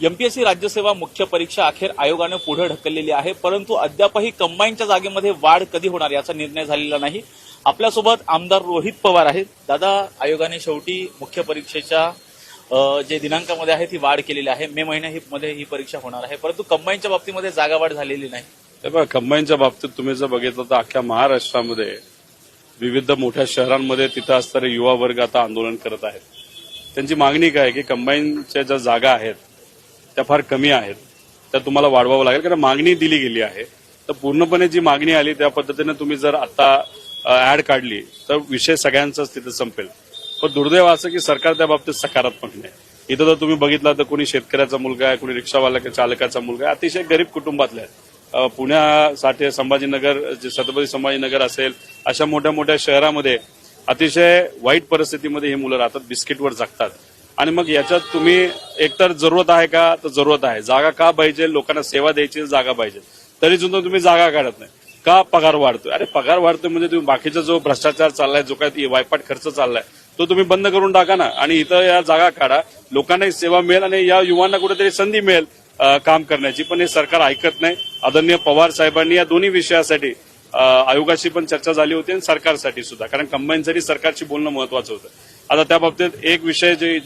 MPSC राज्यसेवा मुख्य परीक्षा अखेर आयोगानं पुढे ढकललेली आहे परंतु अद्यापही कंबाईनच्या जागेमध्ये वाढ कधी होणार याचा निर्णय झालेला नाही. आपल्यासोबत आमदार रोहित पवार आहेत. दादा आयोगाने शेवटी मुख्य परीक्षेच्या जे दिनांकामध्ये आहे ती वाढ केलेली आहे. मे महिन्यामध्ये ही परीक्षा होणार आहे परंतु कंबाईनच्या बाबतीमध्ये जागा वाढ झालेली नाही. हे कंबाईनच्या बाबतीत तुम्ही जर बघितलं तर अख्ख्या महाराष्ट्रामध्ये विविध मोठ्या शहरांमध्ये तिथं असणारे युवा वर्ग आता आंदोलन करत आहेत. त्यांची मागणी काय आहे की कंबाईनच्या ज्या जागा आहेत त्या फार कमी आहेत. त्या तुम्हाला वाढवावं लागेल कारण मागणी दिली गेली आहे. तर पूर्णपणे जी मागणी आली त्या पद्धतीने तुम्ही जर आता ऍड काढली तर विषय सगळ्यांचाच तिथे संपेल. पण दुर्दैव असं की सरकार त्या बाबतीत सकारात्मक नाही. इथं जर तुम्ही बघितला तर कोणी शेतकऱ्याचा मुलगा आहे कोणी रिक्षावाला चालकाचा मुलगा आहे अतिशय गरीब कुटुंबातले आहेत. पुण्यासाठी संभाजीनगर जे छत्रपती संभाजीनगर असेल अशा मोठ्या मोठ्या शहरामध्ये अतिशय वाईट परिस्थितीमध्ये ही मुलं राहतात बिस्किटवर जगतात. आणि मग याच्यात तुम्ही एकतर जरूरत आहे का तर जरूरत आहे. जागा का पाहिजे लोकांना सेवा द्यायची जागा पाहिजे. तरी सुद्धा तुम्ही जागा काढत नाही. का पगार वाढतोय? अरे पगार वाढतोय म्हणजे तुम्ही बाकीचा जो भ्रष्टाचार चाललाय जो काही वायपाट खर्च चाललाय तो तुम्ही बंद करून टाका ना. आणि इथं या जागा काढा. लोकांना सेवा मिळेल आणि या युवांना कुठेतरी संधी मिळेल काम करण्याची. पण हे सरकार ऐकत नाही. आदरणीय पवार साहेबांनी या दोन्ही विषयासाठी आयोगाशी पण चर्चा झाली होती आणि सरकारसाठी सुद्धा. कारण कंबाईनसाठी सरकारशी बोलणं महत्वाचं होतं. आता त्या बाबतीत एक विषय जी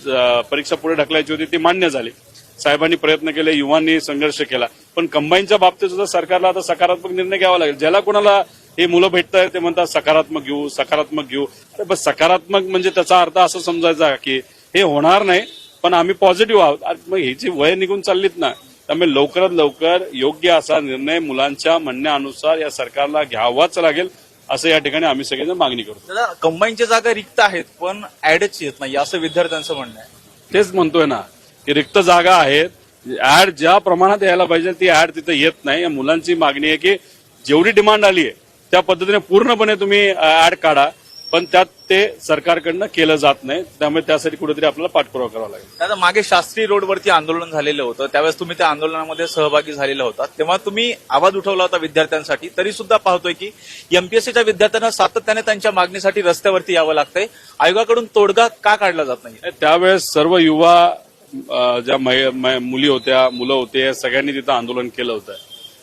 परीक्षा पुढे ढकलायची होती ती मान्य झाली. साहेबांनी प्रयत्न केले युवांनी संघर्ष केला. पण कंबाईनच्या बाबतीत सुद्धा सरकारला आता सकारात्मक निर्णय घ्यावा लागेल. ज्याला कोणाला हे मुलं भेटत ते म्हणतात सकारात्मक घेऊ सकारात्मक घेऊ. तर बस सकारात्मक म्हणजे त्याचा अर्थ असं समजायचा की हे होणार नाही पण आम्ही पॉझिटिव्ह आहोत. मग मग ह्याची वय निघून चाललीत ना त्यामुळे लवकरात लवकर योग्य असा निर्णय मुलांच्या म्हणण्यानुसार या सरकारला घ्यावाच लागेल. असं या ठिकाणी आम्ही सगळेजण मागणी करतो. दादा कंबाईनच्या जागा रिक्त आहेत पण ऍडच येत नाही असं विद्यार्थ्यांचं म्हणणं आहे. तेच म्हणतोय ना की रिक्त जागा आहेत. ऍड ज्या प्रमाणात यायला पाहिजे ती ऍड तिथे येत नाही. या मुलांची मागणी आहे की जेवढी डिमांड आली आहे त्या पद्धतीने पूर्णपणे तुम्ही ऍड काढा. पण त्यात ते सरकारकडनं केलं जात नाही. त्यामुळे त्यासाठी कुठेतरी आपल्याला पाठपुरावा करावा लागेल. दादा मागे शास्त्री रोडवरती आंदोलन झालेलं होतं. त्यावेळेस तुम्ही त्या आंदोलनामध्ये सहभागी झालेला होता. तेव्हा तुम्ही आवाज उठवला होता विद्यार्थ्यांसाठी. तरी सुद्धा पाहतोय की एमपीएससीच्या विद्यार्थ्यांना सातत्याने त्यांच्या मागणीसाठी रस्त्यावरती यावं लागतंय. आयोगाकडून तोडगा का काढला जात नाही? त्यावेळेस सर्व युवा ज्या मुली होत्या मुलं होते या सगळ्यांनी तिथं आंदोलन केलं होतं.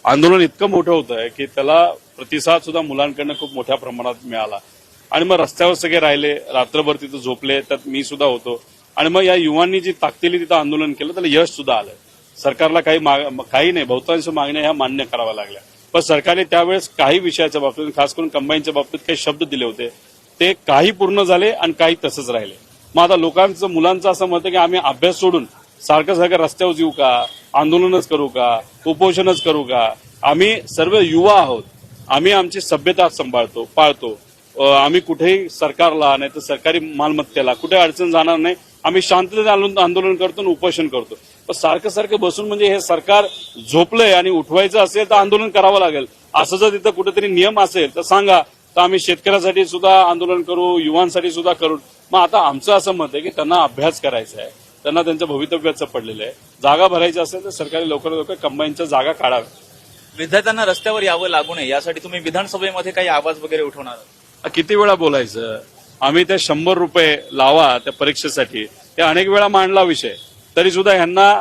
आंदोलन इतकं मोठं होतं की त्याला प्रतिसाद सुद्धा मुलांकडनं खूप मोठ्या प्रमाणात मिळाला. आणि मग रस्त्यावर सगळे राहिले रात्रभर तिथं झोपले त्यात मी सुद्धा होतो. आणि मग या युवांनी जी ताकदीने तिथं आंदोलन केलं त्याला यश सुद्धा आलं. सरकारला काही माग- काही नाही बहुतांश मागण्या ह्या मान्य कराव्या लागल्या. पण सरकारने त्यावेळेस काही विषयाच्या बाबतीत खास करून कंबाईनच्या बाबतीत काही शब्द दिले होते. ते काही पूर्ण झाले आणि काही तसंच राहिले. मग आता लोकांचं मुलांचं असं मत आहे की आम्ही अभ्यास सोडून सारखं सारखं रस्त्यावर येऊ का आंदोलनच करू का उपोषणच करू का? आम्ही सर्व युवा आहोत. आम्ही आमची सभ्यता सांभाळतो पाळतो. आम्ही कुठेही सरकारला नाही तर सरकारी मालमत्तेला कुठे अडचण जाणार नाही. आम्ही शांततेत आंदोलन आंदोलन करतो आणि उपोषण करतो. पण सारखं सारखं बसून म्हणजे हे सरकार झोपलंय आणि उठवायचं असेल तर आंदोलन करावं लागेल. असं जर तिथं कुठेतरी नियम असेल तर सांगा. तर आम्ही शेतकऱ्यासाठी सुद्धा आंदोलन करू युवांसाठी सुद्धा करू. मग आता आमचं असं मत आहे की त्यांना अभ्यास करायचा आहे. त्यांना त्यांचं भवितव्याचं पडलेलं आहे. जागा भरायची असेल तर सरकारी लवकरात लवकर कंबाईनच्या जागा काढाव्या. विद्यार्थ्यांना रस्त्यावर यावं लागू नये. यासाठी तुम्ही विधानसभेमध्ये काही आवाज वगैरे उठवणार आहात? किती वेळा बोलायचं? आम्ही ते शंभर रुपये लावा त्या परीक्षेसाठी. ते अनेक वेळा मांडला विषय. तरी सुद्धा ह्यांना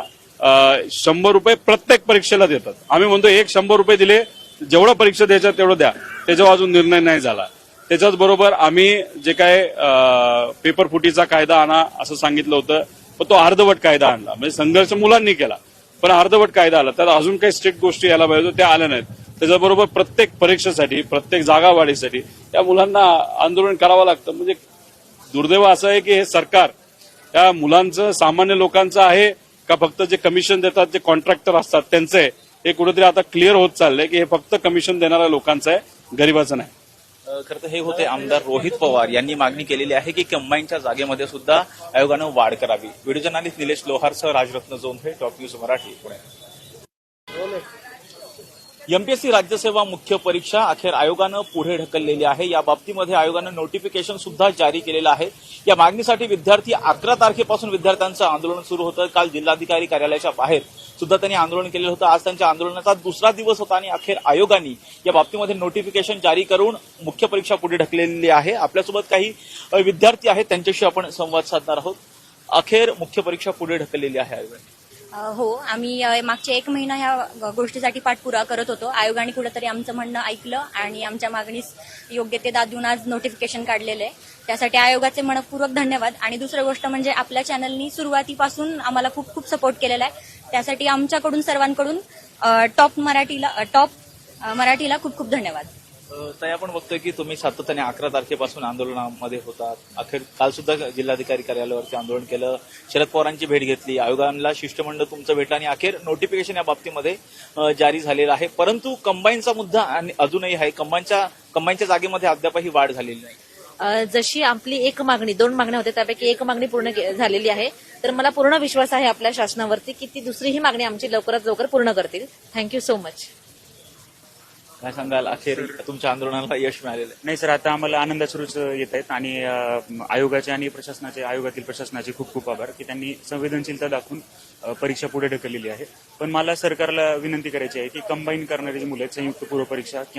शंभर रुपये प्रत्येक परीक्षेला देतात. आम्ही म्हणतो एक शंभर रुपये दिले जेवढं परीक्षा द्यायचं तेवढं द्या. त्याच्यावर अजून निर्णय नाही झाला. त्याच्याच बरोबर आम्ही जे काय पेपर फुटीचा कायदा आणा असं सांगितलं होतं पण तो अर्धवट कायदा आणला. म्हणजे संघर्ष मुलांनी केला. पण अर्धवट कायदा आला. तर अजून काही स्ट्रिक्ट गोष्टी यायला पाहिजे त्या आल्या नाहीत. त्याच्याबरोबर प्रत्येक परीक्षेसाठी प्रत्येक जागावाढीसाठी त्या मुलांना आंदोलन करावं लागतं. म्हणजे दुर्दैव असं आहे की हे सरकार त्या मुलांचं सामान्य लोकांचं आहे का फक्त जे कमिशन देतात जे कॉन्ट्रॅक्टर असतात त्यांचं आहे हे कुठेतरी आता क्लिअर होत चाललंय की हे फक्त कमिशन देणाऱ्या लोकांचं आहे गरीबाचं नाही. खरं तर हे होते आमदार रोहित पवार यांनी मागणी केलेली आहे की कंबाईनच्या जागेमध्ये सुद्धा आयोगानं वाढ करावी. Video journalist Nilesh लोहारसह Rajratna Jondhe top news Marathi Pune. MPSC राज्यसेवा मुख्य परीक्षा अखेर आयोगानं पुढे ढकललेली आहे. या बाबतीमध्ये आयोगानं नोटिफिकेशन सुद्धा जारी केलेलं आहे. या मागणीसाठी विद्यार्थी अकरा तारखेपासून विद्यार्थ्यांचं आंदोलन सुरू होतं. काल जिल्हाधिकारी कार्यालयाच्या बाहेर सुद्धा त्यांनी आंदोलन केलेलं होतं. आज त्यांच्या आंदोलनाचा दुसरा दिवस होता आणि अखेर आयोगाने या बाबतीमध्ये नोटिफिकेशन जारी करून मुख्य परीक्षा पुढे ढकललेली आहे. आपल्यासोबत काही विद्यार्थी आहेत. त्यांच्याशी आपण संवाद साधणार आहोत. अखेर मुख्य परीक्षा पुढे ढकललेली आहे आयोगाने. हो आम्ही मागच्या एक महिना ह्या गोष्टीसाठी पाठपुरा करत होतो. आयोगाने कुठंतरी आमचं म्हणणं ऐकलं आणि आमच्या मागणीस योग्य ते दादून आज नोटिफिकेशन काढलेलं. आहे त्यासाठी आयोगाचे मनपूर्वक धन्यवाद. आणि दुसरी गोष्ट म्हणजे आपल्या चॅनलनी सुरुवातीपासून आम्हाला खूप खूप सपोर्ट केलेला आहे. त्यासाठी आमच्याकडून सर्वांकडून टॉप मराठीला टॉप मराठीला खूप खूप धन्यवाद. ताई आपण बघतोय की तुम्ही सातत्याने अकरा तारखेपासून आंदोलनामध्ये होतात. अखेर काल सुद्धा जिल्हाधिकारी कार्यालयावरती आंदोलन केलं. शरद पवारांची भेट घेतली. आयोगाला शिष्टमंडळ तुमचं भेटलं आणि अखेर नोटिफिकेशन या बाबतीमध्ये जारी झालेलं आहे. परंतु कंबाईनचा मुद्दा आणि अजूनही आहे. कंबाईनच्या कंबाईनच्या जागेमध्ये अद्यापही वाढ झालेली नाही. जशी आपली एक मागणी दोन मागण्या होत्या. त्यापैकी एक मागणी पूर्ण झालेली आहे. तर मला पूर्ण विश्वास आहे आपल्या शासनावरती की ती दुसरीही मागणी आमची लवकरात लवकर पूर्ण करतील. थँक्यू सो मच काय सांगाल? अखेर तुमच्या आंदोलनाला यश मिळालेलं नाही सर आता आम्हाला आनंदाश्रूच येत आहेत आणि आयोगाचे आणि प्रशासनाचे आयोगातील प्रशासनाचे खूप खूप आभार की त्यांनी संवेदनशीलता दाखवून परीक्षा पुढे ढकललेली आहे. पण मला सरकारला विनंती करायची आहे की कंबाईन करणारी जी मुलं आहेत संयुक्त पूर्व परीक्षा किंवा